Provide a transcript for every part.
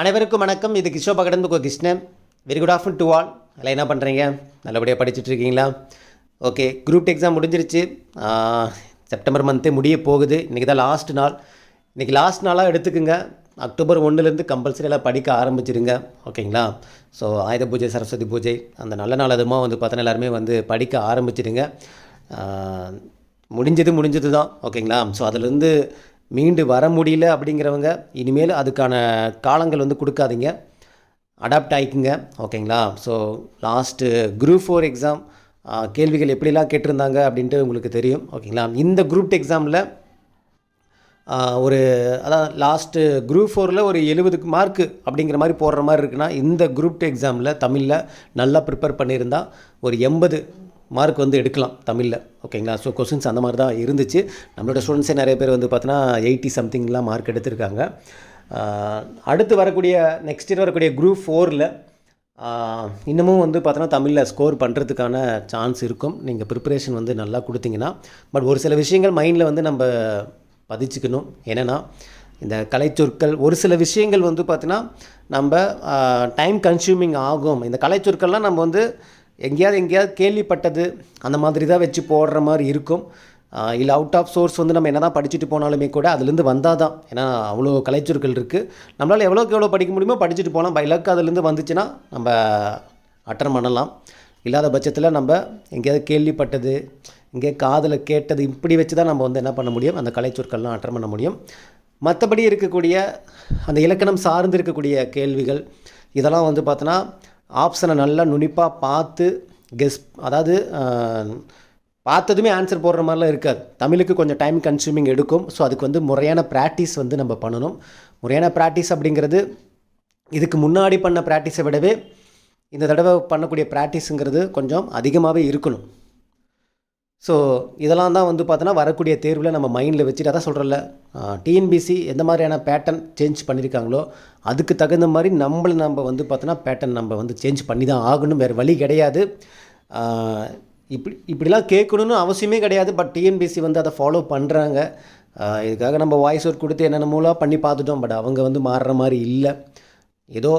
அனைவருக்கும் வணக்கம். இது கிஷோ பகடன் கோ Krishnan. Very good afternoon to all அதில் என்ன பண்ணுறீங்க நல்லபடியாக படிச்சுட்டு இருக்கீங்களா ஓகே குரூப் எக்ஸாம் முடிஞ்சிருச்சு செப்டம்பர் மந்த்தே முடிய போகுது. இன்றைக்கி தான் லாஸ்ட் நாள். இன்றைக்கி லாஸ்ட் நாளாக எடுத்துக்கோங்க. அக்டோபர் ஒன்றுலேருந்து கம்பல்சரி எல்லாம் படிக்க ஆரம்பிச்சிருங்க. ஓகேங்களா ஸோ ஆயுத பூஜை சரஸ்வதி பூஜை அந்த நல்ல நாள் அதுமா வந்து பார்த்தோன்னா எல்லாருமே வந்து படிக்க ஆரம்பிச்சிடுங்க. முடிஞ்சது முடிஞ்சது தான். ஓகேங்களா ஸோ அதுலேருந்து மீண்டு வர முடியல அப்படிங்கிறவங்க இனிமேல் அதுக்கான காலங்கள் வந்து கொடுக்காதீங்க. அடாப்ட் ஆகிக்குங்க ஓகேங்களா? So last group four exam கேள்விகள் எப்படிலாம் கேட்டிருந்தாங்க அப்படின்ட்டு உங்களுக்கு தெரியும். ஓகேங்களா? இந்த குரூப் எக்ஸாமில் ஒரு அதான் லாஸ்ட்டு குரூப் ஃபோரில் ஒரு எழுபதுக்கு மார்க்கு அப்படிங்கிற மாதிரி போடுற மாதிரி இருக்குன்னா இந்த குரூப் டூ எக்ஸாமில் தமிழில் நல்லா ப்ரிப்பேர் பண்ணியிருந்தா ஒரு எண்பது மார்க் வந்து எடுக்கலாம் தமிழில் ஓகேங்களா ஸோ கொஸ்டின்ஸ் அந்த மாதிரி தான் இருந்துச்சு. நம்மளோட ஸ்டூடெண்ட்ஸே நிறைய பேர் வந்து பார்த்தோன்னா எயிட்டி சம்திங்லாம் மார்க் எடுத்திருக்காங்க. அடுத்து வரக்கூடிய நெக்ஸ்ட் இயர் வரக்கூடிய குரூப் ஃபோரில் இன்னமும் வந்து பார்த்தோன்னா தமிழில் ஸ்கோர் பண்ணுறதுக்கான சான்ஸ் இருக்கும். நீங்கள் ப்ரிப்பரேஷன் வந்து நல்லா கொடுத்தீங்கன்னா. பட் ஒரு சில விஷயங்கள் மைண்டில் வந்து நம்ம பதிச்சுக்கணும். என்னென்னா இந்த கலைச்சொற்கள் ஒரு சில விஷயங்கள் வந்து பார்த்திங்கன்னா நம்ம டைம் கன்சியூமிங் ஆகும். இந்த கலைச்சொற்கள்லாம் நம்ம வந்து எங்கேயாவது எங்கேயாவது கேள்விப்பட்டது அந்த மாதிரி தான் வச்சு போடுற மாதிரி இருக்கும். இல்லை அவுட் ஆஃப் சோர்ஸ் வந்து நம்ம என்ன தான் படிச்சுட்டு போனாலுமே கூட அதுலேருந்து வந்தால் தான் ஏன்னா அவ்வளோ கலைச்சொற்கள் இருக்குது நம்மளால் எவ்வளோக்கு எவ்வளோ படிக்க முடியுமோ படிச்சுட்டு போகலாம். பை லக் அதுலேருந்து வந்துச்சுன்னா நம்ம அட்டன் பண்ணலாம். இல்லாத பட்சத்தில் நம்ம எங்கேயாவது கேள்விப்பட்டது இங்கே காதில் கேட்டது இப்படி வச்சு தான் நம்ம வந்து என்ன பண்ண முடியும்? அந்த கலைச்சொற்கள்லாம் அட்டன் பண்ண முடியும். மற்றபடி இருக்கக்கூடிய அந்த இலக்கணம் சார்ந்து இருக்கக்கூடிய கேள்விகள் இதெல்லாம் வந்து பார்த்தோன்னா ஆப்ஷனை நல்லா நுனிப்பாக பார்த்து கெஸ் அதாவது பார்த்ததுமே ஆன்சர் போடுற மாதிரிலாம் இருக்காது. தமிழுக்கு கொஞ்சம் டைம் கன்சியூமிங் எடுக்கும். ஸோ அதுக்கு வந்து முறையான ப்ராக்டிஸ் வந்து நம்ம பண்ணணும். முறையான ப்ராக்டிஸ் அப்படிங்கிறது இதுக்கு முன்னாடி பண்ண ப்ராக்டிஸை விடவே இந்த தடவை பண்ணக்கூடிய ப்ராக்டிஸுங்கிறது கொஞ்சம் அதிகமாகவே இருக்கணும். ஸோ இதெல்லாம் தான் வந்து பார்த்தோன்னா வரக்கூடிய தேர்வில் நம்ம மைண்டில் வச்சுட்டு அதான் சொல்கிறல டிஎன்பிசி எந்த மாதிரியான பேட்டர்ன் சேஞ்ச் பண்ணியிருக்காங்களோ அதுக்கு தகுந்த மாதிரி நம்மளை நம்ம வந்து பார்த்தோன்னா பேட்டர்ன் நம்ம வந்து சேஞ்ச் பண்ணி தான் ஆகணும். வேறு வழி கிடையாது. இப்படி இப்படிலாம் கேட்கணும்னு அவசியமே கிடையாது. பட் டிஎன்பிசி வந்து அதை ஃபாலோ பண்ணுறாங்க இதுக்காக நம்ம வாய்ஸ் ஒர்க் கொடுத்து என்னென்னமோலாம் பண்ணி பார்த்துட்டோம். பட் அவங்க வந்து மாறுற மாதிரி இல்லை. ஏதோ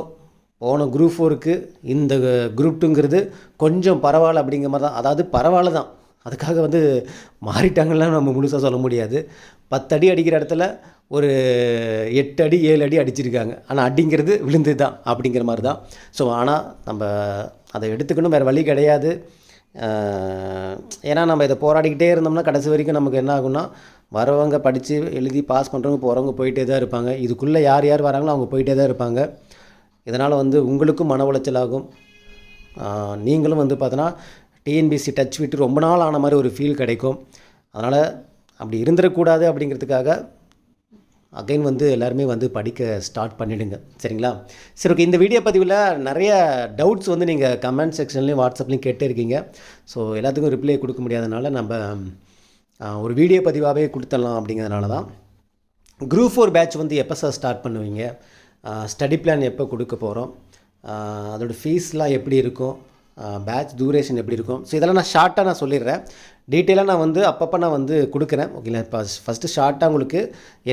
போன குரூப் ஃபோருக்கு இந்த குரூப் டூங்கிறது கொஞ்சம் பரவாயில்ல அப்படிங்கிற மாதிரி தான். அதாவது பரவாயில்ல தான். அதுக்காக வந்து மாறிட்டாங்கலாம் நம்ம முழுசாக சொல்ல முடியாது. பத்து அடி அடிக்கிற இடத்துல ஒரு எட்டு அடி ஏழு அடி அடிச்சிருக்காங்க. ஆனால் அடிங்கிறது விழுந்து தான் அப்படிங்கிற மாதிரி தான் ஸோ ஆனால் நம்ம அதை எடுத்துக்கணும். வேறு வழி கிடையாது. ஏன்னா நம்ம இதை போராடிக்கிட்டே இருந்தோம்னா கடைசி வரைக்கும் நமக்கு என்ன ஆகும்னா வரவங்க படித்து எழுதி பாஸ் பண்ணுறவங்க போகிறவங்க போயிட்டே தான் இருப்பாங்க. இதுக்குள்ளே யார் யார் வராங்களோ அவங்க போயிட்டே தான் இருப்பாங்க. இதனால் வந்து உங்களுக்கும் மன உளைச்சல் ஆகும் நீங்களும் வந்து பார்த்தோன்னா டிஎன்பிசி டச் விட்டு ரொம்ப நாள் ஆன மாதிரி ஒரு ஃபீல் கிடைக்கும். அதனால் அப்படி இருந்துடக்கூடாது அப்படிங்கிறதுக்காக அகைன் வந்து எல்லாருமே வந்து படிக்க ஸ்டார்ட் பண்ணிவிடுங்க சரிங்களா? சரி ஓகே இந்த வீடியோ பதிவில் நிறைய டவுட்ஸ் வந்து நீங்கள் கமெண்ட் செக்ஷன்லேயும் வாட்ஸ்அப்லேயும் கேட்டே இருக்கீங்க. ஸோ எல்லாத்துக்கும் ரிப்ளை கொடுக்க முடியாதனால நம்ம ஒரு வீடியோ பதிவாகவே கொடுத்துடலாம் அப்படிங்கிறதுனால தான். குரூப் ஃபோர் பேட்ச் வந்து எப்போ சார் ஸ்டார்ட் பண்ணுவீங்க? ஸ்டடி பிளான் எப்போ கொடுக்க போகிறோம் அதோட ஃபீஸ்லாம் எப்படி இருக்கும்? பேட்ச் டூரேஷன் எப்படி இருக்கும்? ஸோ இதெல்லாம் நான் ஷார்ட்டாக நான் சொல்லிடுறேன். டீட்டெயிலாக நான் வந்து அப்பப்போ நான் வந்து கொடுக்குறேன். ஓகேங்களா இப்போ ஃபஸ்ட்டு ஷார்ட்டாக உங்களுக்கு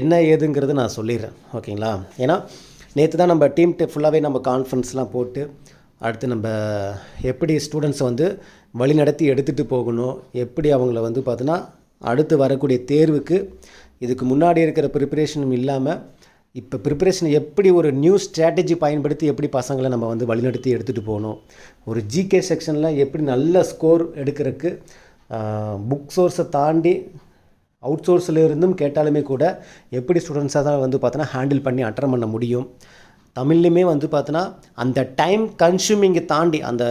என்ன ஏதுங்கிறது நான் சொல்லிடுறேன். ஓகேங்களா ஏன்னா நேற்று தான் நம்ம டீம் ஃபுல்லாகவே நம்ம கான்ஃபரன்ஸ்லாம் போட்டு அடுத்து நம்ம எப்படி ஸ்டூடெண்ட்ஸை வந்து வழிநடத்தி எடுத்துகிட்டு போகணும் எப்படி அவங்கள வந்து பார்த்தோன்னா அடுத்து வரக்கூடிய தேர்வுக்கு இதுக்கு முன்னாடி இருக்கிற ப்ரிப்பரேஷனும் இல்லாமல் இப்போ ப்ரிப்பரேஷன் எப்படி ஒரு நியூ ஸ்ட்ராட்டஜி பயன்படுத்தி எப்படி பசங்களை நம்ம வந்து வழிநடத்தி எடுத்துகிட்டு போகணும்? ஒரு ஜிகே செக்ஷனில் எப்படி நல்ல ஸ்கோர் எடுக்கிறதுக்கு புக் சோர்ஸை தாண்டி அவுட் சோர்ஸில் இருந்தும் கேட்டாலுமே கூட எப்படி ஸ்டூடெண்ட்ஸாக தான் வந்து பார்த்தோன்னா ஹேண்டில் பண்ணி அட்டன் பண்ண முடியும்? தமிழ்லையுமே வந்து பார்த்தோன்னா அந்த டைம் கன்சூமிங்கை தாண்டி அந்த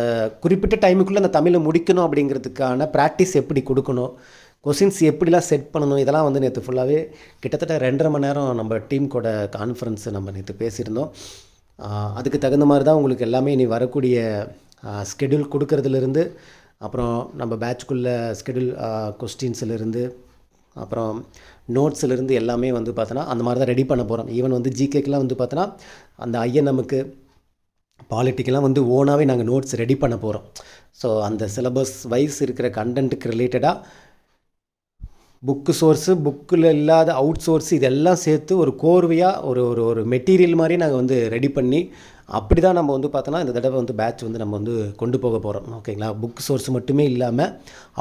குறிப்பிட்ட டைமுக்குள்ளே அந்த தமிழை முடிக்கணும் அப்படிங்கிறதுக்கான ப்ராக்டிஸ் எப்படி கொடுக்கணும்? கொஷின்ஸ் எப்படிலாம் செட் பண்ணணும்? இதெல்லாம் வந்து நேற்று ஃபுல்லாகவே கிட்டத்தட்ட ரெண்டரை மணி நேரம் நம்ம டீம் கூட கான்ஃபரன்ஸ் நம்ம நேற்று பேசியிருந்தோம். அதுக்கு தகுந்த மாதிரி தான் உங்களுக்கு எல்லாமே இனி வரக்கூடிய ஸ்கெடியூல் கொடுக்கறதுலேருந்து அப்புறம் நம்ம பேட்ச்க்குள்ளே ஸ்கெடியூல் கொஸ்டின்ஸ்லேருந்து அப்புறம் நோட்ஸ்லேருந்து எல்லாமே வந்து பார்த்தோன்னா அந்த மாதிரி தான் ரெடி பண்ண போகிறோம் ஈவன் வந்து ஜிகேக்கெலாம் வந்து பார்த்தோன்னா அந்த ஐஎன்எம்முக்கு பாலிட்டிக்கெலாம் வந்து ஓனாகவே நாங்கள் நோட்ஸ் ரெடி பண்ண போகிறோம் ஸோ அந்த சிலபஸ் வைஸ் இருக்கிற கண்டென்ட்டுக்கு ரிலேட்டடாக புக்கு சோர்ஸு புக்கில் இல்லாத அவுட் சோர்ஸ் இதெல்லாம் சேர்த்து ஒரு கோர்வையாக ஒரு ஒரு ஒரு மெட்டீரியல் மாதிரி நாங்கள் வந்து ரெடி பண்ணி அப்படி தான் நம்ம வந்து பார்த்தோன்னா இந்த தடவை வந்து பேட்ச் வந்து நம்ம வந்து கொண்டு போக போகிறோம் ஓகேங்களா புக் சோர்ஸ் மட்டுமே இல்லாமல்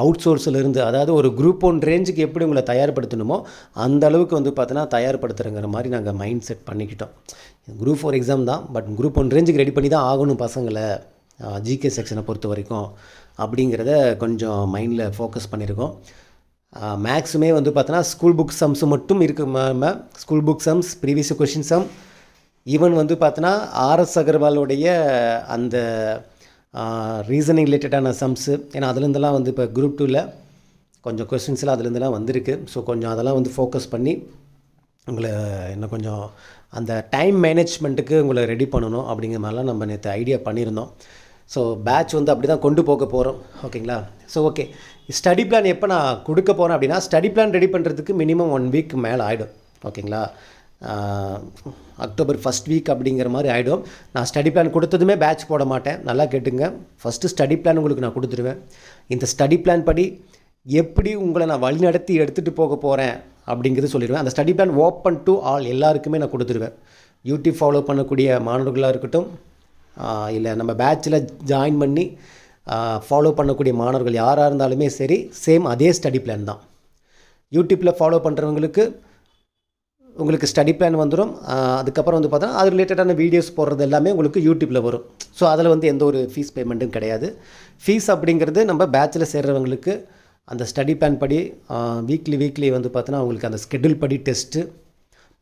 அவுட் சோர்ஸில் இருந்து அதாவது ஒரு குரூப் ஒன் ரேஞ்சுக்கு எப்படி உங்களை தயார்படுத்தணுமோ அந்த அளவுக்கு வந்து பார்த்தோன்னா தயார்படுத்துறங்கிற மாதிரி நாங்கள் மைண்ட் செட் பண்ணிக்கிட்டோம். குரூப் ஃபோர் எக்ஸாம் தான் பட் குரூப் ஒன் ரேஞ்சுக்கு ரெடி பண்ணி தான் ஆகணும் பசங்களை. ஜிகே செக்ஷனை பொறுத்த வரைக்கும் அப்படிங்கிறத கொஞ்சம் மைண்டில் ஃபோக்கஸ் பண்ணியிருக்கோம் மேக்ஸுமே வந்து பார்த்தோன்னா ஸ்கூல் புக் சம்ஸ் மட்டும் இருக்கு school book sums previous question some even வந்து பார்த்தோன்னா ஆர்எஸ் அகர்வாலுடைய அந்த ரீசனிங் ரிலேட்டடான சம்ஸு ஏன்னா அதுலேருந்துலாம் வந்து இப்போ குரூப் டூவில் கொஞ்சம் கொஸ்டின்ஸ்லாம் அதுலேருந்துலாம் வந்திருக்கு. ஸோ கொஞ்சம் அதெல்லாம் வந்து ஃபோக்கஸ் பண்ணி உங்களை இன்னும் கொஞ்சம் அந்த டைம் மேனேஜ்மெண்ட்டுக்கு உங்களை ரெடி பண்ணணும் அப்படிங்கிற மாதிரிலாம் நம்ம நேற்று ஐடியா பண்ணியிருந்தோம். ஸோ பேட்ச் வந்து அப்படி தான் கொண்டு போக போகிறோம் ஓகேங்களா? ஸோ ஓகே ஸ்டடி பிளான் எப்போ நான் கொடுக்க போகிறேன் அப்படின்னா ஸ்டடி பிளான் ரெடி பண்ணுறதுக்கு மினிமம் ஒன் வீக் மேலே ஆகிடும் ஓகேங்களா? அக்டோபர் ஃபஸ்ட் வீக் அப்படிங்கிற மாதிரி ஆகிடும் நான் ஸ்டடி பிளான் கொடுத்ததுமே பேட்ச் போட மாட்டேன். நல்லா கேட்டுங்க. ஃபஸ்ட்டு ஸ்டடி பிளான் உங்களுக்கு நான் கொடுத்துருவேன். இந்த ஸ்டடி பிளான் படி எப்படி உங்களை நான் வழிநடத்தி எடுத்துகிட்டு போக போகிறேன் அப்படிங்கிறது சொல்லிடுவேன். அந்த study plan open to all எல்லாருக்குமே நான் கொடுத்துருவேன். யூடியூப் ஃபாலோ பண்ணக்கூடிய மாணவர்களாக இருக்கட்டும் இல்லை நம்ம பேட்சில் ஜாயின் பண்ணி ஃபாலோ பண்ணக்கூடிய மாணவர்கள் யாராக இருந்தாலுமே சரி சேம் அதே ஸ்டடி பிளான் தான். யூடியூப்பில் ஃபாலோ பண்ணுறவங்களுக்கு உங்களுக்கு ஸ்டடி பிளான் வந்துடும் அதுக்கப்புறம் வந்து பார்த்தா அது ரிலேட்டடான வீடியோஸ் போடுறது எல்லாமே உங்களுக்கு யூடியூப்பில் வரும். ஸோ அதில் வந்து எந்த ஒரு ஃபீஸ் பேமெண்ட்டும் கிடையாது. ஃபீஸ் அப்படிங்கிறது நம்ம பேச்சில் சேர்கிறவங்களுக்கு அந்த ஸ்டடி பிளான் படி வீக்லி வீக்லி வந்து பார்த்தோன்னா அவங்களுக்கு அந்த ஸ்கெடியூல் படி டெஸ்ட்டு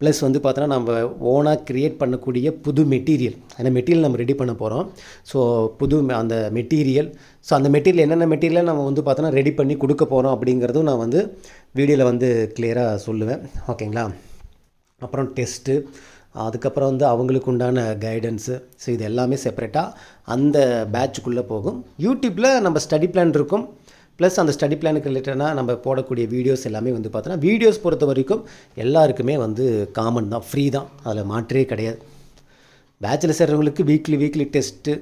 ப்ளஸ் வந்து பார்த்தோன்னா நம்ம ஓனாக க்ரியேட் பண்ணக்கூடிய புது மெட்டீரியல் அந்த மெட்டீரியல் நம்ம ரெடி பண்ண போகிறோம் ஸோ புது அந்த மெட்டீரியல் ஸோ அந்த மெட்டீரியல் என்னென்ன மெட்டீரியல் நம்ம வந்து பார்த்தோன்னா ரெடி பண்ணி கொடுக்க போகிறோம் அப்படிங்கிறதும் நான் வந்து வீடியோவில் வந்து கிளியராக சொல்லுவேன். ஓகேங்களா அப்புறம் டெஸ்ட்டு அதுக்கப்புறம் வந்து அவங்களுக்கு உண்டான கைடன்ஸு ஸோ இது எல்லாமே செப்பரேட்டாக அந்த பேட்சுக்குள்ளே போகும். யூடியூப்பில் நம்ம ஸ்டடி பிளான் இருக்கும். ப்ளஸ் அந்த ஸ்டடி பிளானுக்கு ரிலேட்டடாக நம்ம போடக்கூடிய வீடியோஸ் எல்லாமே வந்து பார்த்தோன்னா வீடியோஸ் பொறுத்த வரைக்கும் எல்லாருக்குமே வந்து காமன் தான். ஃப்ரீ தான். அதில் மாற்றே கிடையாது. பேச்சுலர் சேர்றவங்களுக்கு வீக்லி வீக்லி டெஸ்ட்டு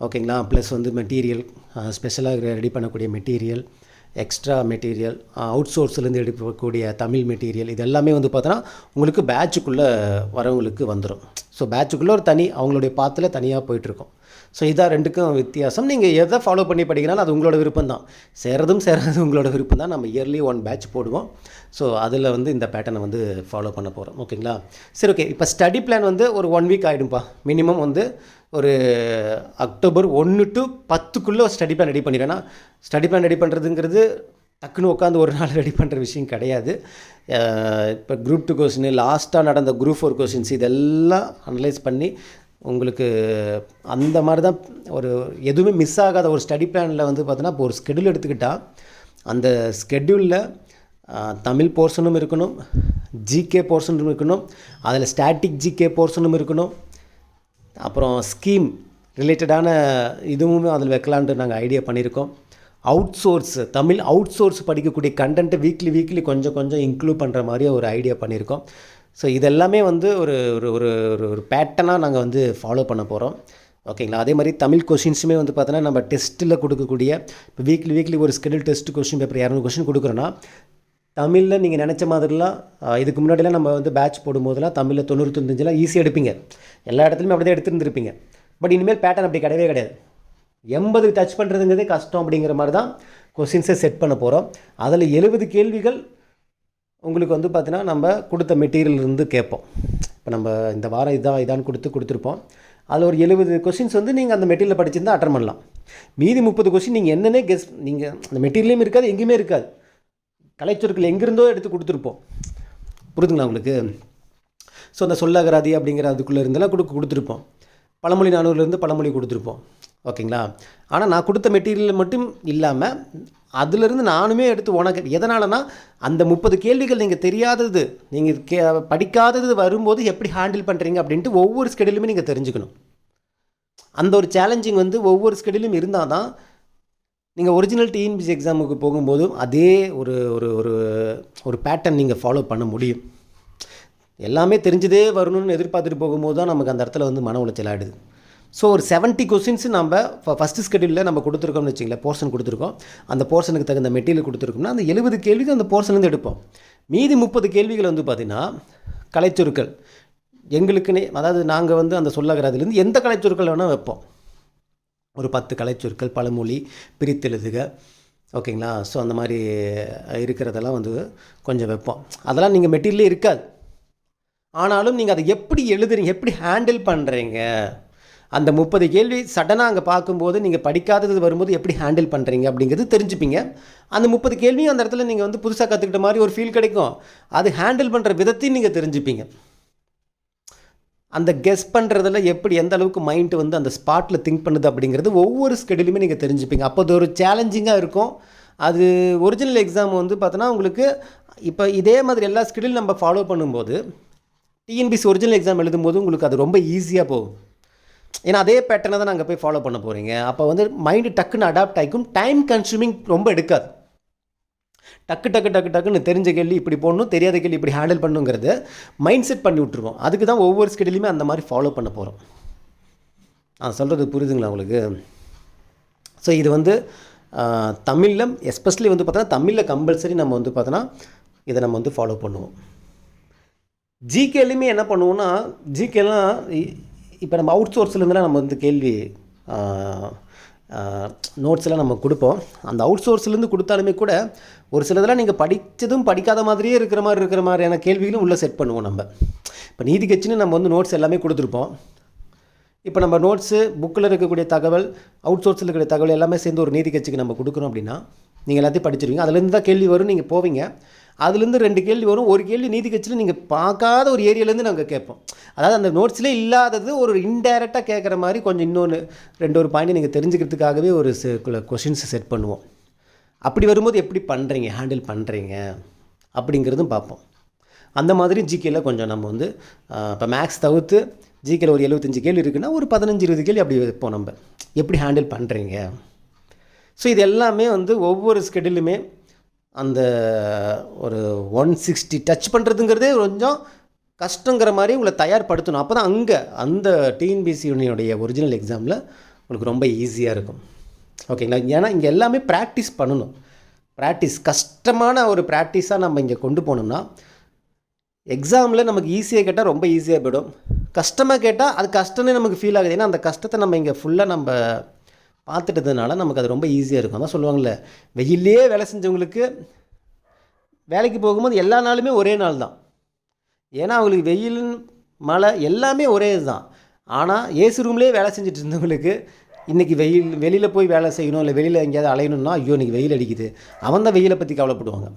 ஓகேங்களா ப்ளஸ் வந்து மெட்டீரியல் ஸ்பெஷலாக ரெடி பண்ணக்கூடிய மெட்டீரியல் எக்ஸ்ட்ரா மெட்டீரியல் அவுட் சோர்ஸ்லேருந்து எடுக்கக்கூடிய தமிழ் மெட்டீரியல் இது எல்லாமே வந்து பார்த்தோன்னா உங்களுக்கு பேட்சுக்குள்ளே வரவங்களுக்கு வந்துடும் ஸோ பேட்சுக்குள்ளே ஒரு தனி அவங்களுடைய பாத்தில் தனியாக போயிட்டுருக்கும் ஸோ இதான் ரெண்டுக்கும் வித்தியாசம். நீங்கள் எதை ஃபாலோ பண்ணி படிக்கிறாலும் அது உங்களோட விருப்பம் தான் சேரதும் சேராதும் உங்களோட விருப்பம் தான் நம்ம இயர்லி ஒன் பேட்ச் போடுவோம். ஸோ அதில் வந்து இந்த பேட்டர்னை வந்து ஃபாலோ பண்ண போகிறோம் ஓகேங்களா சரி ஓகே இப்போ ஸ்டடி பிளான் வந்து ஒரு ஒன் வீக் ஆகிடும்ப்பா மினிமம் வந்து ஒரு அக்டோபர் ஒன்று டு பத்துக்குள்ளே ஸ்டடி பிளான் ரெடி பண்ணிடுவேன். ஸ்டடி பிளான் ரெடி பண்ணுறதுங்கிறது டக்குன்னு உட்காந்து ஒரு நாள் ரெடி பண்ணுற விஷயம் கிடையாது. இப்போ குரூப் டூ கொஸ்டின் லாஸ்ட்டாக நடந்த குரூப் ஃபோர் கொஸ்டின்ஸ் இதெல்லாம் அனலைஸ் பண்ணி உங்களுக்கு அந்த மாதிரி தான் ஒரு எதுவுமே மிஸ் ஆகாத ஒரு ஸ்டடி பிளானில் வந்து பார்த்தோன்னா இப்போ ஒரு ஸ்கெடியூல் எடுத்துக்கிட்டால் அந்த ஸ்கெடியூலில் தமிழ் போர்ஷனும் இருக்கணும் ஜிகே போர்ஷனும் இருக்கணும் அதில் ஸ்டாட்டிக் ஜிகே போர்ஷனும் இருக்கணும் அப்புறம் ஸ்கீம் ரிலேட்டடான இதுவும் அதில் வைக்கலான்ட்டு நாங்கள் ஐடியா பண்ணியிருக்கோம். Out source Tamil out source படிக்கக்கூடிய கண்டென்ட்டை வீக்லி வீக்லி கொஞ்சம் கொஞ்சம் இன்க்ளூட் பண்ணுற மாதிரி ஒரு ஐடியா பண்ணியிருக்கோம். ஸோ இதெல்லாமே வந்து ஒரு ஒரு ஒரு ஒரு ஒரு பேட்டனாக நாங்கள் வந்து ஃபாலோ பண்ண போகிறோம் ஓகேங்களா அதே மாதிரி தமிழ் கொஷின்ஸுமே வந்து பார்த்தோன்னா நம்ம டெஸ்ட்டில் கொடுக்கக்கூடிய இப்போ வீக்லி வீக்லி ஒரு ஸ்கெடியூல் டெஸ்ட் கொஷின் பேப்பர் இரநூறு கொஷின் கொடுக்குறோன்னா தமிழில் நீங்கள் நினச்ச மாதிரிலாம் இதுக்கு முன்னாடிலாம் நம்ம வந்து பேட்ச் போடும்போதெல்லாம் தமிழில் தொண்ணூற்றஞ்செலாம் ஈஸியாக எடுப்பீங்க. எல்லா இடத்துலையுமே அப்படி தான் எடுத்துருந்துருப்பீங்க. பட் இனிமேல் பேட்டர்ன் அப்படி கிடையவே கிடையாது. எண்பது டச் பண்ணுறதுங்கிறதே கஷ்டம் அப்படிங்கிற மாதிரி தான் கொஸ்டின்ஸை செட் பண்ண போகிறோம் அதில் எழுபது கேள்விகள் உங்களுக்கு வந்து பார்த்திங்கன்னா நம்ம கொடுத்த மெட்டீரியல்லிருந்து கேட்போம். இப்போ நம்ம இந்த வாரம் இதான் இதான்னு கொடுத்து கொடுத்துருப்போம். அதில் ஒரு எழுபது கொஷின்ஸ் வந்து நீங்கள் அந்த மெட்டீரியல் படிச்சிருந்தால் அட்டன் பண்ணலாம். மீதி முப்பது கொஷின் நீங்கள் என்னென்ன கெஸ் நீங்கள் அந்த மெட்டீரியலையும் இருக்காது எங்கேயுமே இருக்காது. கலைச்சொற்கள் எங்கேருந்தோ எடுத்து கொடுத்துருப்போம். புரிதுங்களா உங்களுக்கு? ஸோ அந்த சொல்லகராதி அப்படிங்கிற அதுக்குள்ளே இருந்தெல்லாம் கொடுக்க கொடுத்துருப்போம். பழமொழி நானூறுலேருந்து பழமொழி கொடுத்துருப்போம். ஓகேங்களா? ஆனால் நான் கொடுத்த மெட்டீரியல் மட்டும் இல்லாமல் அதிலிருந்து நானுமே எடுத்து உனக்கு எதனாலனா அந்த முப்பது கேள்விகள் நீங்கள் தெரியாதது நீங்கள் கே படிக்காதது வரும்போது எப்படி ஹேண்டில் பண்ணுறீங்க அப்படின்ட்டு ஒவ்வொரு ஸ்கெடியூலுமே நீங்கள் தெரிஞ்சுக்கணும். அந்த ஒரு சேலஞ்சிங் வந்து ஒவ்வொரு ஸ்கெடியூலும் இருந்தால் தான் நீங்கள் ஒரிஜினல் டிஎன்பிசி எக்ஸாமுக்கு போகும்போதும் அதே ஒரு ஒரு ஒரு ஒரு பேட்டர்ன் நீங்கள் ஃபாலோ பண்ண முடியும். எல்லாமே தெரிஞ்சதே வரணும்னு எதிர்பார்த்துட்டு போகும்போது தான் நமக்கு அந்த இடத்துல வந்து மன உளைச்சல் ஆகிடுது ஸோ ஒரு செவன்ட்டி கொஸ்டின்ஸ் நம்ம ஃபஸ்ட்டு ஸ்கெடியூலில் நம்ம கொடுத்துருக்கோம்னு வச்சிங்களேன் போர்ஷன் கொடுத்துருக்கோம். அந்த போர்ஷனுக்கு தகுந்த மெட்டீரியல் கொடுத்துருக்கோம்னா அந்த எழுபது கேள்விக்கு அந்த போர்ஷன்லேருந்து எடுப்போம். மீதி முப்பது கேள்விகள் வந்து பார்த்திங்கன்னா கலைச்சொற்கள். எங்களுக்குன்னே அதாவது நாங்கள் வந்து அந்த சொல்லகிறதுலேருந்து எந்த கலைச்சொற்கள் வேணால் வைப்போம். ஒரு பத்து கலைச்சொற்கள் பழமொழி பிரித்தெழுதுக ஓகேங்களா? ஸோ அந்த மாதிரி இருக்கிறதெல்லாம் வந்து கொஞ்சம் வைப்போம். அதெல்லாம் நீங்கள் மெட்டீரியலே இருக்காது. ஆனாலும் நீங்கள் அதை எப்படி எழுதுறீங்க எப்படி ஹேண்டில் பண்ணுறீங்க அந்த முப்பது கேள்வி சடனாக அங்கே பார்க்கும்போது நீங்கள் படிக்காதது வரும்போது எப்படி ஹேண்டில் பண்ணுறீங்க அப்படிங்கிறது தெரிஞ்சுப்பீங்க. அந்த முப்பது கேள்வியும் அந்த இடத்துல நீங்கள் வந்து புதுசாக கற்றுக்கிட்ட மாதிரி ஒரு ஃபீல் கிடைக்கும். அது ஹேண்டில் பண்ணுற விதத்தையும் நீங்கள் தெரிஞ்சுப்பீங்க. அந்த கெஸ் பண்ணுறதுல எப்படி எந்த அளவுக்கு மைண்ட் வந்து அந்த ஸ்பாட்டில் திங்க் பண்ணுது அப்படிங்கிறது ஒவ்வொரு ஸ்கெடியூலுமே நீங்கள் தெரிஞ்சுப்பீங்க. அப்போ அது ஒரு சேலஞ்சிங்காக இருக்கும். அது ஒரிஜினல் எக்ஸாம் வந்து பார்த்தோன்னா உங்களுக்கு இப்போ இதே மாதிரி எல்லா ஸ்கெடியூல் நம்ம ஃபாலோ பண்ணும்போது டிஎன்பிசி ஒரிஜினல் எக்ஸாம் எழுதும்போது உங்களுக்கு அது ரொம்ப ஈஸியாக போகும். ஏன்னா அதே பேட்டர்னை தான் நாங்கள் போய் ஃபாலோ பண்ண போகிறீங்க அப்போ வந்து மைண்டு டக்குன்னு அடாப்ட் ஆகிக்கும். டைம் கன்சூமிங் ரொம்ப எடுக்காது. டக்கு டக்கு டக்கு டக்குன்னு தெரிஞ்ச கேள்வி இப்படி போடணும் தெரியாத கேள்வி இப்படி ஹேண்டில் பண்ணுங்கிறது மைண்ட் செட் பண்ணி விட்ருவோம் அதுக்கு தான் ஒவ்வொரு ஸ்கெடியூலுமே அந்த மாதிரி ஃபாலோ பண்ண போகிறோம் நான் சொல்கிறது புரியுதுங்களா உங்களுக்கு? ஸோ இது வந்து தமிழில் எஸ்பெஷலி வந்து பார்த்தோன்னா தமிழில் கம்பல்சரி நம்ம வந்து பார்த்தோன்னா இதை நம்ம வந்து ஃபாலோ பண்ணுவோம். ஜிகேலையுமே என்ன பண்ணுவோம்னா ஜிகேலாம் இப்போ நம்ம அவுட் சோர்ஸ்லேருந்துலாம் நம்ம வந்து கேள்வி நோட்ஸ்லாம் நம்ம கொடுப்போம். அந்த அவுட் சோர்ஸ்லேருந்து கொடுத்தாலுமே கூட ஒரு சிலதெல்லாம் நீங்கள் படித்ததும் படிக்காத மாதிரியே இருக்கிற மாதிரி இருக்கிற மாதிரியான கேள்விகளும் உள்ளே செட் பண்ணுவோம் நம்ம. இப்போ நீதி கட்சின்னு நம்ம வந்து நோட்ஸ் எல்லாமே கொடுத்துருப்போம். இப்போ நம்ம நோட்ஸு புக்கில் இருக்கக்கூடிய தகவல் அவுட் சோர்ஸில் இருக்கக்கூடிய தகவல் எல்லாமே சேர்ந்து ஒரு நீதி கட்சிக்கு நம்ம கொடுக்குறோம் அப்படின்னா நீங்கள் எல்லாத்தையும் படிச்சிருவீங்க. அதுலேருந்து தான் கேள்வி வரும் நீங்கள் போவீங்க. அதுலேருந்து ரெண்டு கேள்வி வரும். ஒரு கேள்வி நீதி கட்சியில் நீங்கள் பார்க்காத ஒரு ஏரியாலேருந்து நாங்கள் கேட்போம். அதாவது அந்த நோட்ஸ்லேயே இல்லாதது ஒரு இன்டைரக்டாக கேட்குற மாதிரி கொஞ்சம் இன்னொன்று ரெண்டு ஒரு பாயிண்ட் நீங்கள் தெரிஞ்சுக்கிறதுக்காகவே ஒரு கொஷின்ஸ் செட் பண்ணுவோம். அப்படி வரும்போது எப்படி பண்ணுறீங்க ஹேண்டில் பண்ணுறீங்க அப்படிங்கிறதும் பார்ப்போம். அந்த மாதிரி ஜிகேயில் கொஞ்சம் நம்ம வந்து இப்போ மேக்ஸ் தவிர்த்து ஜிகேயில் ஒரு எழுபத்தஞ்சு கேள்வி இருக்குன்னா ஒரு பதினஞ்சு இருபது கேள்வி அப்படி வைப்போம் நம்ம. எப்படி ஹேண்டில் பண்ணுறீங்க ஸோ இது எல்லாமே வந்து ஒவ்வொரு ஸ்கெடியூலுமே அந்த ஒரு ஒன் சிக்ஸ்டி டச் பண்ணுறதுங்கிறதே கொஞ்சம் கஷ்டங்கிற மாதிரி உங்களை தயார்படுத்தணும். அப்போ தான் அங்கே அந்த டிஎன்பிசி யூனியனுடைய ஒரிஜினல் எக்ஸாமில் உங்களுக்கு ரொம்ப ஈஸியாக இருக்கும். ஓகேங்களா ஏன்னா இங்கே எல்லாமே ப்ராக்டிஸ் பண்ணணும். ப்ராக்டிஸ் கஷ்டமான ஒரு ப்ராக்டிஸாக நம்ம இங்கே கொண்டு போனோம்னா எக்ஸாமில் நமக்கு ஈஸியாக கேட்டால் ரொம்ப ஈஸியாக போயிடும். கஷ்டமாக கேட்டால் அது கஷ்டம்னே நமக்கு ஃபீல் ஆகுது. ஏன்னா அந்த கஷ்டத்தை நம்ம இங்கே ஃபுல்லாக நம்ம பார்த்துட்டதுனால நமக்கு அது ரொம்ப ஈஸியாக இருக்கும். அதான் சொல்லுவாங்கள்ல வெயிலே வேலை செஞ்சவங்களுக்கு வேலைக்கு போகும்போது எல்லா நாளுமே ஒரே நாள் தான். ஏன்னா அவங்களுக்கு வெயில் மழை எல்லாமே ஒரே இதுதான். ஆனால் ஏசி ரூம்லேயே வேலை செஞ்சுட்டு இருந்தவங்களுக்கு இன்றைக்கி வெயில் வெளியில் போய் வேலை செய்யணும் இல்லை வெளியில் எங்கேயாவது அலையணும்னா ஐயோ இன்றைக்கி வெயில் அடிக்குது. அவன் தான் வெயிலை பற்றி கவலைப்படுவாங்க.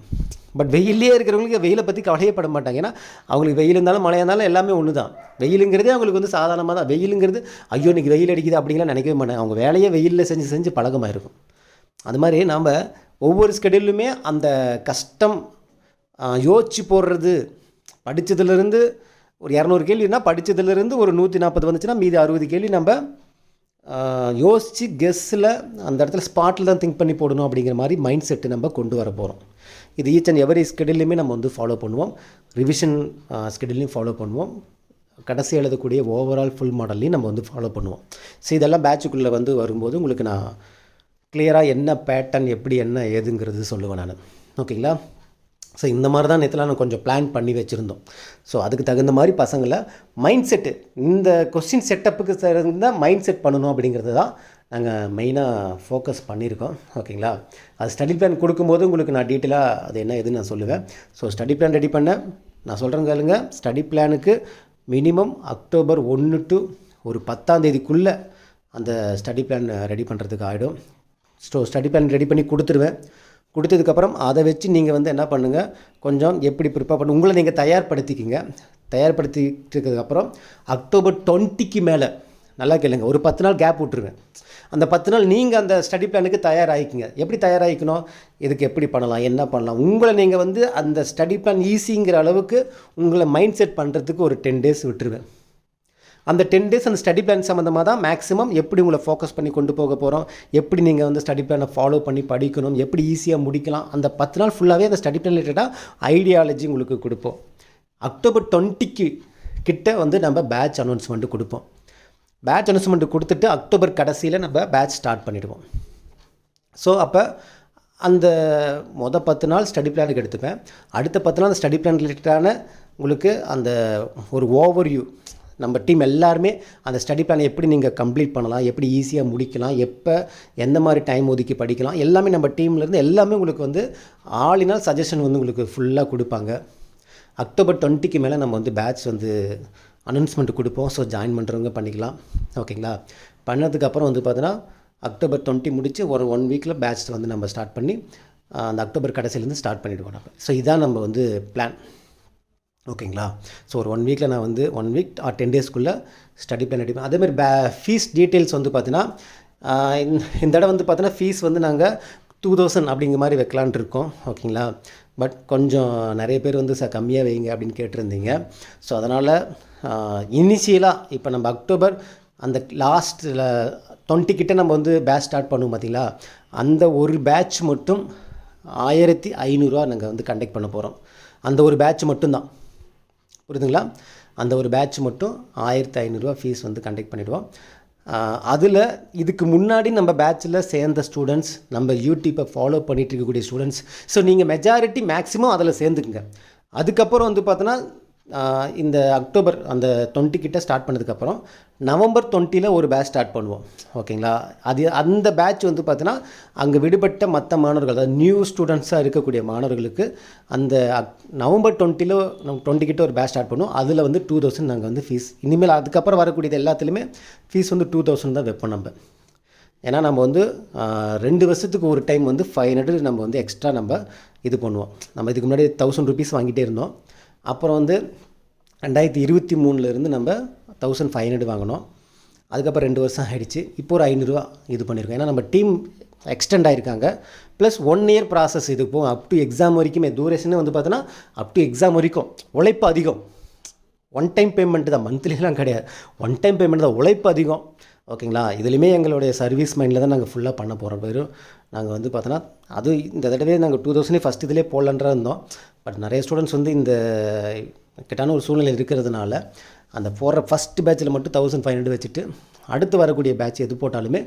பட் வெயிலே இருக்கிறவங்களுக்கு வெயிலை பற்றி கவலையே பட மாட்டாங்க. ஏன்னா அவங்களுக்கு வெயில் இருந்தாலும் மழையாக இருந்தாலும் எல்லாமே ஒன்று தான் வெயிலுங்கிறதே அவங்களுக்கு வந்து சாதாரணமாக தான். வெயிலுங்கிறது ஐயோ இன்றைக்கி வெயில் அடிக்குது அப்படிங்கலாம் நினைக்கவே மாட்டாங்க. அவங்க வேலையே வெயிலில் செஞ்சு செஞ்சு பழகமாக இருக்கும். அது மாதிரி நாம் ஒவ்வொரு ஸ்கெடியூலுமே அந்த கஷ்டம் யோசிச்சு போடுறது. படித்ததுலேருந்து ஒரு இரநூறு கேள்வினா படித்ததுலேருந்து ஒரு நூற்றி நாற்பது வந்துச்சுன்னா மீதி அறுபது கேள்வி நம்ம யோசித்து கெஸ்ஸில் அந்த இடத்துல ஸ்பாட்டில் தான் திங்க் பண்ணி போடணும் அப்படிங்கிற மாதிரி மைண்ட் செட்டு நம்ம கொண்டு வர போகிறோம் இது ஈச் அண்ட் எவரி ஸ்கெடியூலையுமே நம்ம வந்து ஃபாலோ பண்ணுவோம். ரிவிஷன் ஸ்கெடியூலையும் ஃபாலோ பண்ணுவோம். கடைசி எழுதக்கூடிய ஓவரால் ஃபுல் மாடல்லையும் நம்ம வந்து ஃபாலோ பண்ணுவோம். ஸோ இதெல்லாம் பேட்சுக்குள்ளே வந்து வரும்போது உங்களுக்கு நான் கிளியராக என்ன பேட்டர்ன் எப்படி என்ன ஏதுங்கிறது சொல்லுவேன் நான். ஓகேங்களா ஸோ இந்த மாதிரி தான் நேற்றுலாம் நான் கொஞ்சம் பிளான் பண்ணி வச்சுருந்தோம். ஸோ அதுக்கு தகுந்த மாதிரி பசங்களை மைண்ட் செட்டு இந்த கொஸ்டின் செட்டப்புக்கு தகுந்த மைண்ட் செட் பண்ணணும் அப்படிங்கிறது தான் நாங்கள் மெயினாக ஃபோக்கஸ் பண்ணியிருக்கோம். ஓகேங்களா அது ஸ்டடி பிளான் கொடுக்கும்போது உங்களுக்கு நான் டீட்டெயிலாக அது என்ன எதுன்னு நான் சொல்லுவேன். ஸோ ஸ்டடி பிளான் ரெடி பண்ண நான் சொல்கிறேன் கேளுங்க. ஸ்டடி பிளானுக்கு மினிமம் அக்டோபர் ஒன்று டு ஒரு பத்தாந்தேதிக்குள்ளே அந்த ஸ்டடி பிளான் ரெடி பண்ணுறதுக்கு ஆகிடும் ஸோ ஸ்டடி பிளான் ரெடி பண்ணி கொடுத்துருவேன். கொடுத்ததுக்கப்புறம் அதை வச்சு நீங்கள் வந்து என்ன பண்ணுங்கள் கொஞ்சம் எப்படி ப்ரிப்பேர் பண்ண உங்களை நீங்கள் தயார்படுத்திக்கிங்க. தயார்படுத்திட்டதுக்கப்புறம் அக்டோபர் டுவெண்ட்டிக்கு மேலே நல்லா கேளுங்க ஒரு பத்து நாள் கேப் விட்ருவேன் அந்த பத்து நாள் நீங்கள் அந்த ஸ்டடி பிளானுக்கு தயாராகிக்கிங்க. எப்படி தயாராகிக்கணும்? இதுக்கு எப்படி பண்ணலாம்? என்ன பண்ணலாம்? உங்களை நீங்கள் வந்து அந்த ஸ்டடி பிளான் ஈஸிங்கிற அளவுக்கு உங்களை மைண்ட் செட் பண்ணுறதுக்கு ஒரு டென் டேஸ் விட்டுருவேன் அந்த டென் டேஸ் அந்த ஸ்டடி பிளான் சம்மந்தமாக தான் மேக்ஸிமம் எப்படி உங்களை ஃபோக்கஸ் பண்ணி கொண்டு போக போகிறோம் எப்படி நீங்கள் வந்து ஸ்டடி பிளானை ஃபாலோ பண்ணி படிக்கணும் எப்படி ஈஸியாக முடிக்கலாம் அந்த பத்து நாள் ஃபுல்லாகவே அந்த ஸ்டடி பிளான் ரிலேட்டடாக ஐடியாலஜி உங்களுக்கு கொடுப்போம். அக்டோபர் டுவெண்ட்டிக்கு கிட்ட வந்து நம்ம பேட்ச் அனௌன்ஸ்மெண்ட்டு கொடுப்போம். பேட்ச் அனௌன்ஸ்மெண்ட் கொடுத்துட்டு அக்டோபர் கடைசியில் நம்ம பேட்ச் ஸ்டார்ட் பண்ணிடுவோம். ஸோ அப்போ அந்த மொதல் பத்து நாள் ஸ்டடி பிளானுக்கு எடுத்துப்பேன். அடுத்த பத்து நாள் அந்த ஸ்டடி பிளான் ரிலேட்டடான உங்களுக்கு அந்த ஒரு ஓவர்வியூ நம்ம டீம் எல்லாருமே அந்த ஸ்டடி பிளானை எப்படி நீங்கள் கம்ப்ளீட் பண்ணலாம் எப்படி ஈஸியாக முடிக்கலாம் எப்போ எந்த மாதிரி டைம் ஒதுக்கி படிக்கலாம் எல்லாமே நம்ம டீம்லேருந்து எல்லாமே உங்களுக்கு வந்து ஆளினால் சஜஷன் வந்து உங்களுக்கு ஃபுல்லாக கொடுப்பாங்க. அக்டோபர் டுவெண்ட்டிக்கு மேலே நம்ம வந்து பேட்ச் வந்து அனௌன்ஸ்மெண்ட் கொடுப்போம். ஸோ ஜாயின் பண்ணுறவங்க பண்ணிக்கலாம். ஓகேங்களா பண்ணதுக்கப்புறம் வந்து பார்த்தீங்கன்னா அக்டோபர் டுவெண்ட்டி முடித்து ஒரு ஒன் வீக்கில் பேட்ச் வந்து நம்ம ஸ்டார்ட் பண்ணி அந்த அக்டோபர் கடைசிலேருந்து ஸ்டார்ட் பண்ணிவிடுவோம் நம்ம. ஸோ இதான் நம்ம வந்து பிளான் ஓகேங்களா? ஸோ ஒரு ஒன் வீக்கில் நான் வந்து ஒன் வீக் ஆர் டென் டேஸ்க்குள்ளே ஸ்டடி பிளான் அடிப்பேன் அதேமாதிரி பே ஃபீஸ் டீட்டெயில்ஸ் வந்து பார்த்தீங்கன்னா இந்த இந்த வந்து பார்த்தீங்கன்னா ஃபீஸ் வந்து நாங்கள் டூ தௌசண்ட் அப்படிங்கிற மாதிரி வைக்கலான்ட்டு இருக்கோம். ஓகேங்களா? பட் கொஞ்சம் நிறைய பேர் வந்து சார் கம்மியாக வைங்க அப்படின்னு கேட்டிருந்தீங்க. ஸோ அதனால் இனிஷியலாக இப்போ நம்ம அக்டோபர் அந்த லாஸ்ட்டில் டுவெண்ட்டி கிட்டே நம்ம வந்து பேட்ச் ஸ்டார்ட் பண்ணுவோம் பார்த்தீங்களா அந்த ஒரு பேட்ச் மட்டும் ஆயிரத்தி ஐநூறுரூவா நாங்கள் வந்து கண்டக்ட் பண்ண போகிறோம் அந்த ஒரு பேட்ச் மட்டும்தான். புரியுதுங்களா அந்த ஒரு பேட்ச் மட்டும் ஆயிரத்தி ஐநூறுரூவா ஃபீஸ் வந்து கண்டக்ட் பண்ணிவிடுவோம் அதில் இதுக்கு முன்னாடி நம்ம பேட்சில் சேர்ந்த ஸ்டூடெண்ட்ஸ் நம்ம யூடியூப்பை ஃபாலோ பண்ணிட்டு இருக்கக்கூடிய ஸ்டூடெண்ட்ஸ் ஸோ நீங்கள் மெஜாரிட்டி மேக்ஸிமம் அதில் சேர்ந்துக்குங்க. அதுக்கப்புறம் வந்து பார்த்தோன்னா இந்த அக்டோபர் அந்த டுவெண்ட்டி கிட்ட ஸ்டார்ட் பண்ணதுக்கப்புறம் நவம்பர் டுவெண்ட்டியில் ஒரு பேட்ச் ஸ்டார்ட் பண்ணுவோம். ஓகேங்களா? அது அந்த பேட்ச் வந்து பார்த்தீங்கன்னா அங்கே விடுபட்ட மற்ற மாணவர்கள் அதாவது நியூ ஸ்டூடெண்ட்ஸாக இருக்கக்கூடிய மாணவர்களுக்கு அந்த அக்- நவம்பர் டுவெண்ட்டியில் நம்ம டுவெண்ட்டி கிட்ட ஒரு பேட்ச் ஸ்டார்ட் பண்ணுவோம். அதில் வந்து டூ தௌசண்ட் நாங்கள் வந்து ஃபீஸ் இனிமேல் அதுக்கப்புறம் வரக்கூடியது எல்லாத்துலேயுமே ஃபீஸ் வந்து டூ தௌசண்ட் தான் வைப்போம் நம்ம. ஏன்னா நம்ம வந்து ரெண்டு வருஷத்துக்கு ஒரு டைம் வந்து ஃபைவ் ஹண்ட்ரட் நம்ம வந்து எக்ஸ்ட்ரா நம்ம இது பண்ணுவோம். நம்ம இதுக்கு முன்னாடி தௌசண்ட் ருபீஸ் வாங்கிட்டே இருந்தோம். அப்புறம் வந்து ரெண்டாயிரத்தி இருபத்தி மூணுலேருந்து நம்ம தௌசண்ட் ஃபைவ் ஹண்ட்ரட் வாங்கினோம். அதுக்கப்புறம் ரெண்டு வருஷம் ஆகிடுச்சு இப்போ ஒரு ஐநூறுரூவா இது பண்ணியிருக்கோம். ஏன்னா நம்ம டீம் எக்ஸ்டெண்ட் ஆகிருக்காங்க ப்ளஸ் ஒன் இயர் ப்ராசஸ் இது. போகும் அப் டு எக்ஸாம் வரைக்குமே தூரேஷனே வந்து பார்த்தோன்னா அப் டு எக்ஸாம் வரைக்கும் உழைப்பு அதிகம். ஒன் டைம் பேமெண்ட் தான். மந்த்லிலாம் கிடையாது. ஒன் டைம் பேமெண்ட் தான். உழைப்பு அதிகம். ஓகேங்களா? இதுலேயுமே எங்களுடைய சர்வீஸ் மைண்டில் தான் நாங்கள் ஃபுல்லாக பண்ண போகிறோம் வெறும் நாங்கள் வந்து பார்த்தோன்னா அது இந்த தடவை நாங்கள் டூ தௌசண்டே ஃபஸ்ட் இதிலே போடலான்றா இருந்தோம். பட் நிறைய ஸ்டூடெண்ட்ஸ் வந்து இந்த கெட்டான ஒரு சூழ்நிலை இருக்கிறதுனால அந்த போடுற ஃபஸ்ட் பேட்சில் மட்டும் தௌசண்ட் ஃபைவ் ஹண்ட்ரட் வச்சுட்டு அடுத்து வரக்கூடிய பேட்ச் எது போட்டாலுமே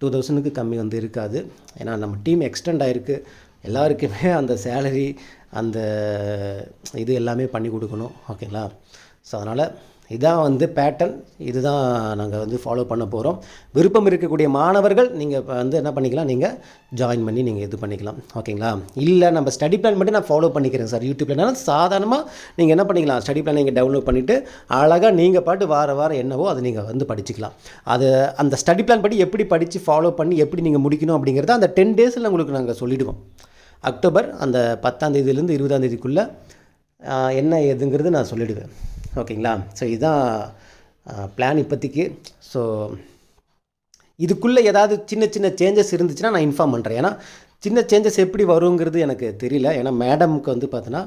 டூ தௌசண்ட்க்கு கம்மி வந்து இருக்காது. ஏன்னா நம்ம டீம் எக்ஸ்டெண்ட் ஆகிருக்கு எல்லாருக்குமே அந்த சேலரி அந்த இது எல்லாமே பண்ணி கொடுக்கணும். ஓகேங்களா ஸோ அதனால் இதான் வந்து பேட்டர்ன் இதுதான் நாங்கள் வந்து ஃபாலோ பண்ண போகிறோம் விருப்பம் இருக்கக்கூடிய மாணவர்கள் நீங்கள் இப்போ வந்து என்ன பண்ணிக்கலாம்? நீங்கள் ஜாயின் பண்ணி நீங்கள் இது பண்ணிக்கலாம். ஓகேங்களா? இல்லை நம்ம ஸ்டடி பிளான் மட்டும் நான் ஃபாலோ பண்ணிக்கிறேன் சார் யூடியூப்ல சாதாரணமாக நீங்கள் என்ன பண்ணிக்கலாம்? ஸ்டடி பிளான் நீங்கள் டவுன்லோட் பண்ணிவிட்டு அழகாக நீங்கள் பாட்டு வார வாரம் என்னவோ அதை நீங்கள் வந்து படிச்சுக்கலாம். அது அந்த ஸ்டடி பிளான் படி எப்படி படித்து ஃபாலோ பண்ணி எப்படி நீங்கள் முடிக்கணும் அப்படிங்கிறத அந்த டென் டேஸில் உங்களுக்கு நாங்கள் சொல்லிவிடுவோம் அக்டோபர் அந்த பத்தாம் தேதியிலேருந்து இருபதாம் தேதிக்குள்ளே என்ன ஏதுங்கிறது நான் சொல்லிவிடுவேன் ஓகேங்களா? ஸோ இதுதான் பிளான் இப்போதைக்கு. ஸோ இதுக்குள்ளே ஏதாவது சின்ன சின்ன சேஞ்சஸ் இருந்துச்சுன்னா நான் இன்ஃபார்ம் பண்ணுறேன் ஏன்னா சின்ன சேஞ்சஸ் எப்படி வருங்கிறது எனக்கு தெரியல. ஏன்னா மேடமுக்கு வந்து பார்த்தோன்னா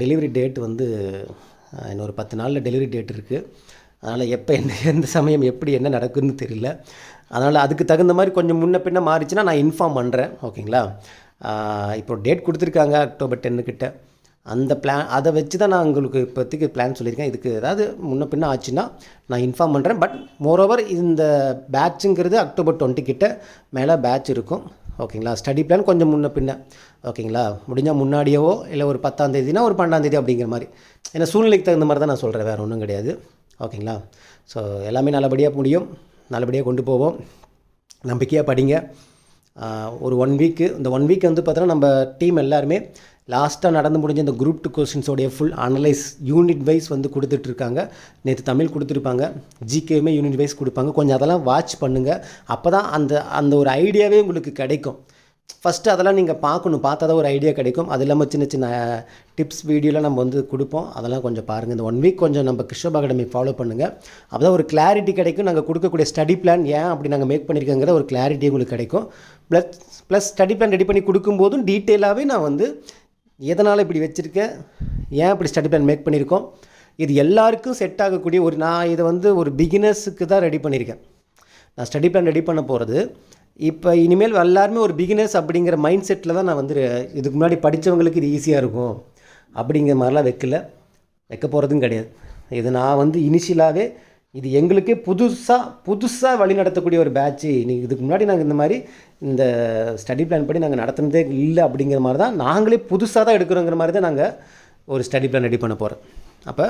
டெலிவரி டேட் வந்து இன்னொரு பத்து நாளில் டெலிவரி டேட் இருக்குது அதனால் எப்போ என்ன எந்த சமயம் எப்படி என்ன நடக்குதுன்னு தெரியல. அதனால் அதுக்கு தகுந்த மாதிரி கொஞ்சம் முன்ன பின்ன மாறிச்சுன்னா நான் இன்ஃபார்ம் பண்ணுறேன் ஓகேங்களா? இப்போ டேட் கொடுத்துருக்காங்க அக்டோபர் டென்னுக்கிட்ட அந்த பிளான் அதை வச்சு தான் நான் உங்களுக்கு இப்போதைக்கு பிளான் சொல்லியிருக்கேன். இதுக்கு ஏதாவது முன்ன பின்ன ஆச்சுன்னா நான் இன்ஃபார்ம் பண்ணுறேன் பட் மோரோவர் இந்த பேட்சுங்கிறது அக்டோபர் டுவெண்ட்டி கிட்ட மேலே பேட்ச் இருக்கும். ஓகேங்களா ஸ்டடி பிளான் கொஞ்சம் முன்ன பின்ன. ஓகேங்களா முடிஞ்சால் முன்னாடியவோ இல்லை ஒரு பத்தாம் தேதினா ஒரு பன்னெண்டாம் தேதி அப்படிங்கிற மாதிரி. ஏன்னா சூழ்நிலைக்கு தகுந்த மாதிரி தான் நான் சொல்கிறேன் வேறு ஒன்றும் கிடையாது. ஓகேங்களா ஸோ எல்லாமே நல்லபடியாக முடியும். நல்லபடியாக கொண்டு போவோம். நம்பிக்கையாக படிங்க. ஒரு ஒன் வீக்கு இந்த ஒன் வீக் வந்து பார்த்தோன்னா நம்ம டீம் எல்லாருமே லாஸ்ட்டாக நடந்து முடிஞ்ச இந்த குரூப் டூ கொஸ்டின்ஸோடைய ஃபுல் அனலைஸ் யூனிட் வைஸ் வந்து கொடுத்துட்ருக்காங்க. நேற்று தமிழ் கொடுத்துருப்பாங்க. ஜிகேவுமே யூனிட் வைஸ் கொடுப்பாங்க. கொஞ்சம் அதெல்லாம் வாட்ச் பண்ணுங்கள் அப்போ தான் அந்த அந்த ஒரு ஐடியாவே உங்களுக்கு கிடைக்கும். ஃபஸ்ட்டு அதெல்லாம் நீங்கள் பார்க்கணும். பார்த்தா தான் ஒரு ஐடியா கிடைக்கும். அது இல்லாமல் சின்ன சின்ன டிப்ஸ் வீடியோலாம் நம்ம வந்து கொடுப்போம். அதெல்லாம் கொஞ்சம் பாருங்கள் இந்த ஒன் வீக் கொஞ்சம் நம்ம கிருஷ்ணப் அகாடமி ஃபாலோ பண்ணுங்கள் அப்போ தான் ஒரு கிளாரிட்டி கிடைக்கும். நாங்கள் கொடுக்கக்கூடிய ஸ்டடி பிளான் ஏன் அப்படி நாங்கள் மேக் பண்ணியிருக்கோங்கிற ஒரு கிளாரிட்டி உங்களுக்கு கிடைக்கும். Plus plus study plan ready பண்ணி கொடுக்கும்போதும் டீட்டெயிலாகவே நான் வந்து எதனால் இப்படி வச்சுருக்கேன் ஏன் இப்படி ஸ்டடி பிளான் மேக் பண்ணியிருக்கோம் இது எல்லாருக்கும் செட் ஆகக்கூடிய ஒரு நான் இதை வந்து ஒரு பிகினர்ஸுக்கு தான் ரெடி பண்ணியிருக்கேன் நான் ஸ்டடி பிளான் ரெடி பண்ண போகிறது இப்போ இனிமேல் எல்லாருமே ஒரு பிகினர்ஸ் அப்படிங்கிற மைண்ட் செட்டில் தான் நான் வந்து இதுக்கு முன்னாடி படித்தவங்களுக்கு இது ஈஸியாக இருக்கும். அப்படிங்கிற மாதிரிலாம் வைக்கல. வைக்க போகிறதும் கிடையாது. இது நான் வந்து இனிஷியலாகவே இது எங்களுக்கே புதுசாக புதுசாக வழி நடத்தக்கூடிய ஒரு பேட்ச்சு நீங்கள் இதுக்கு முன்னாடி நாங்கள் இந்த மாதிரி இந்த ஸ்டடி பிளான் படி நாங்கள் நடத்தினதே இல்லை அப்படிங்கிற மாதிரி தான் நாங்களே புதுசாக தான் எடுக்கிறோங்கிற மாதிரி தான் நாங்கள் ஒரு ஸ்டடி பிளான் ரெடி பண்ண போகிறோம் அப்போ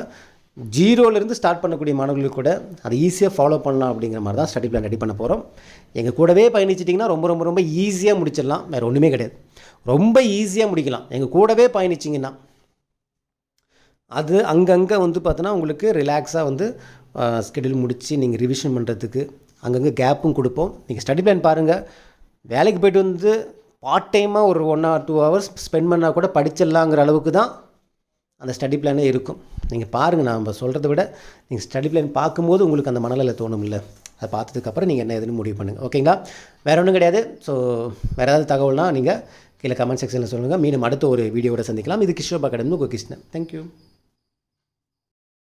ஜீரோலேருந்து ஸ்டார்ட் பண்ணக்கூடிய மாணவர்களுக்கு கூட அதை ஈஸியாக ஃபாலோ பண்ணலாம் அப்படிங்கிற மாதிரி தான் ஸ்டடி பிளான் ரெடி பண்ண போகிறோம் எங்கள் கூடவே பயணிச்சிட்டிங்கன்னா ரொம்ப ரொம்ப ரொம்ப ஈஸியாக முடிச்சிடலாம். வேறு ஒன்றுமே கிடையாது. ரொம்ப ஈஸியாக முடிக்கலாம். எங்கள் கூடவே பயணிச்சிங்கன்னா அது அங்கங்கே வந்து பார்த்தோன்னா உங்களுக்கு ரிலாக்ஸாக வந்து ஸ்கெடியூல் முடித்து நீங்கள் ரிவிஷன் பண்ணுறதுக்கு அங்கங்கே கேப்பும் கொடுப்போம். நீங்கள் ஸ்டடி பிளான் பாருங்கள் வேலைக்கு போயிட்டு வந்து பார்ட் டைமாக ஒரு one or two hours spend பண்ணால் கூட படிச்சிடலாங்கிற அளவுக்கு தான் அந்த ஸ்டடி பிளானே இருக்கும். நீங்கள் பாருங்கள் நாம் சொல்கிறத விட நீங்கள் ஸ்டடி பிளான் பார்க்கும்போது உங்களுக்கு அந்த மனநிலை தோணும் இல்லை அதை பார்த்ததுக்கப்புறம் நீங்கள் என்ன எதுன்னு முடிவு பண்ணுங்கள் ஓகேங்களா வேறு ஒன்றும் கிடையாது. ஸோ வேறு ஏதாவது தகவல்னால் நீங்கள் கீழே கமெண்ட் செக்ஷனில் சொல்லுங்கள் மீண்டும் அடுத்த ஒரு வீடியோட சந்திக்கலாம். இது கிஷோபா கடந்து உங்கள் கிருஷ்ணன். தேங்க்யூ